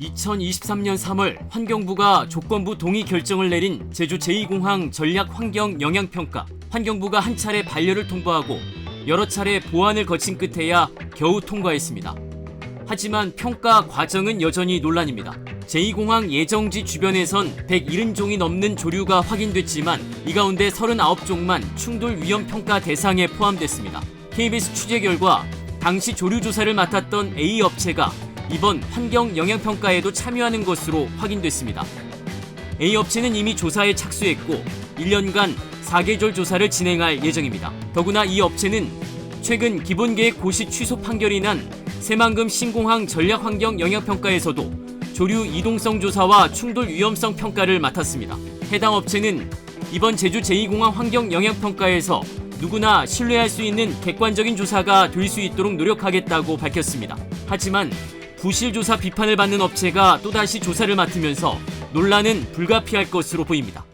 2023년 3월 환경부가 조건부 동의 결정을 내린 제주 제2공항 전략 환경 영향평가. 환경부가 한 차례 반려를 통보하고 여러 차례 보완을 거친 끝에야 겨우 통과했습니다. 하지만 평가 과정은 여전히 논란입니다. 제2공항 예정지 주변에선 170종이 넘는 조류가 확인됐지만 이 가운데 39종만 충돌 위험 평가 대상에 포함됐습니다. KBS 취재 결과 당시 조류 조사를 맡았던 A 업체가 이번 환경 영향 평가에도 참여하는 것으로 확인됐습니다. A 업체는 이미 조사에 착수했고 1년간 4계절 조사를 진행할 예정입니다. 더구나 이 업체는 최근 기본계획 고시 취소 판결이 난 새만금 신공항 전략환경 영향평가에서도 조류 이동성 조사와 충돌 위험성 평가를 맡았습니다. 해당 업체는 이번 제주 제2공항 환경 영향평가에서 누구나 신뢰할 수 있는 객관적인 조사가 될 수 있도록 노력하겠다고 밝혔습니다. 하지만 부실 조사 비판을 받는 업체가 또다시 조사를 맡으면서 논란은 불가피할 것으로 보입니다.